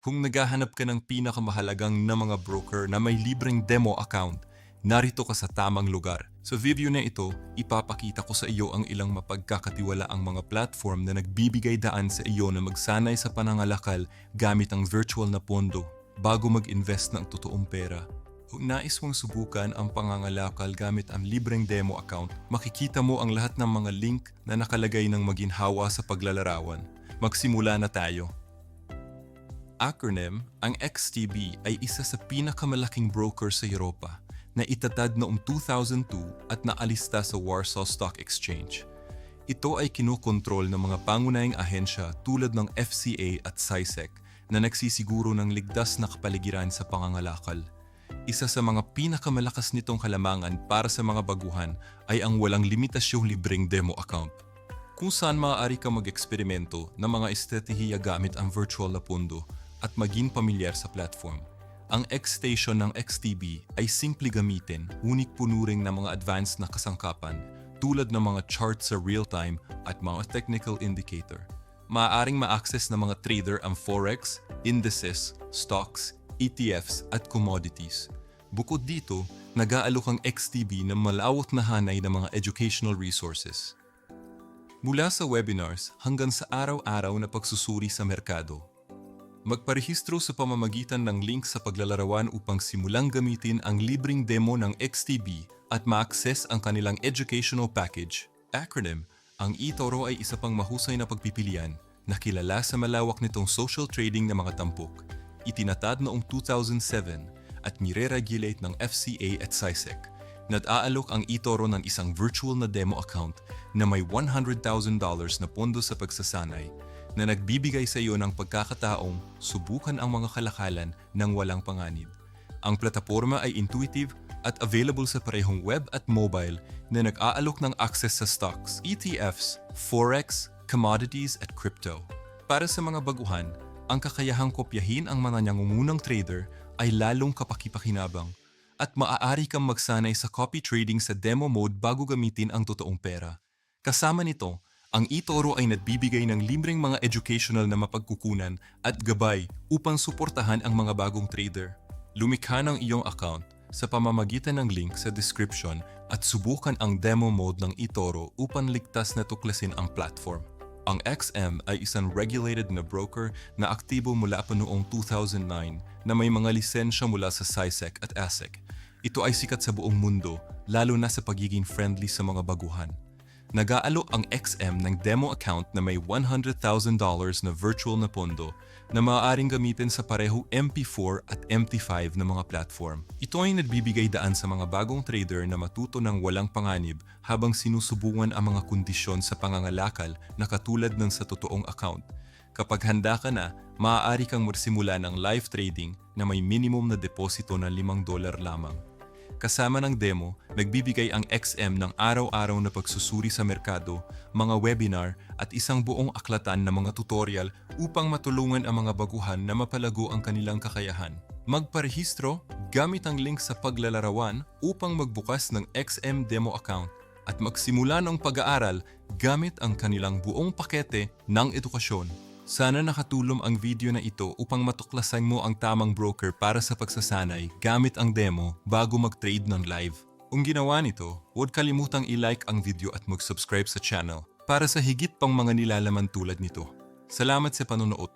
Kung naghahanap ka ng pinakamahalagang na mga broker na may libreng demo account, narito ka sa tamang lugar. Sa video na ito, ipapakita ko sa iyo ang ilang mapagkakatiwala ang mga platform na nagbibigay daan sa iyo na magsanay sa panangalakal gamit ang virtual na pondo bago mag-invest ng totoong pera. Kung nais mong subukan ang pangangalakal gamit ang libreng demo account, makikita mo ang lahat ng mga link na nakalagay ng maginhawa sa paglalarawan. Magsimula na tayo. Acronym, ang XTB ay isa sa pinakamalaking broker sa Europa na itatad noong 2002 at naalista sa Warsaw Stock Exchange. Ito ay kinukontrol ng mga pangunahing ahensya tulad ng FCA at SISEC na nagsisiguro ng ligtas na kapaligiran sa pangangalakal. Isa sa mga pinakamalakas nitong kalamangan para sa mga baguhan ay ang walang limitasyong libreng demo account kung saan maaari ka mag-eksperimento ng mga estratehiya gamit ang virtual na pondo at maging pamilyar sa platform. Ang X-Station ng XTB ay simple gamitin, ngunit punuring ng mga advanced na kasangkapan tulad ng mga chart sa real-time at mga technical indicator. Maaaring ma-access ng mga trader ang forex, indices, stocks, ETFs at commodities. Bukod dito, nag-aalok ang XTB ng malawak na hanay ng mga educational resources. Mula sa webinars hanggang sa araw-araw na pagsusuri sa merkado. Magparehistro sa pamamagitan ng link sa paglalarawan upang simulang gamitin ang libreng demo ng XTB at ma-access ang kanilang educational package. Acronym, ang eToro ay isa pang mahusay na pagpipilian na kilala sa malawak nitong social trading na mga tampok. Itinatad noong 2007 at nire-regulate ng FCA at SISEC Nag-aalok ang eToro ng isang virtual na demo account na may $100,000 na pondo sa pagsasanay na nagbibigay sa iyo ng pagkakataong subukan ang mga kalakalan ng walang panganib. Ang plataforma ay intuitive at available sa parehong web at mobile na nag-aalok ng access sa stocks, ETFs, forex, commodities at crypto. Para sa mga baguhan, ang kakayahang kopyahin ang mga nangungunang trader ay lalong kapakipakinabang at maaari kang magsanay sa copy trading sa demo mode bago gamitin ang totoong pera. Kasama nito, ang eToro ay nagbibigay ng libreng mga educational na mapagkukunan at gabay upang suportahan ang mga bagong trader. Lumikha ng iyong account sa pamamagitan ng link sa description at subukan ang demo mode ng eToro upang ligtas na tuklasin ang platform. Ang XM ay isang regulated na broker na aktibo mula pa noong 2009 na may mga lisensya mula sa SISEC at ASEC. Ito ay sikat sa buong mundo, lalo na sa pagiging friendly sa mga baguhan. Nag-aalok ang XM ng demo account na may $100,000 na virtual na pondo na maaaring gamitin sa pareho MP4 at MT5 na mga platform. Ito ay nagbibigay daan sa mga bagong trader na matuto ng walang panganib habang sinusubukan ang mga kondisyon sa pangangalakal na katulad ng sa totoong account. Kapag handa ka na, maaari kang magsimula ng live trading na may minimum na deposito na 5 dolar lamang. Kasama ng demo, nagbibigay ang XM ng araw-araw na pagsusuri sa merkado, mga webinar at isang buong aklatan ng mga tutorial upang matulungan ang mga baguhan na mapalago ang kanilang kakayahan. Magparehistro gamit ang link sa paglalarawan upang magbukas ng XM demo account at magsimula ng pag-aaral gamit ang kanilang buong pakete ng edukasyon. Sana nakatulong ang video na ito upang matuklasan mo ang tamang broker para sa pagsasanay gamit ang demo bago mag-trade ng live. Kung ginawa nito, huwag kalimutang i-like ang video at mag-subscribe sa channel para sa higit pang mga nilalaman tulad nito. Salamat sa panonood.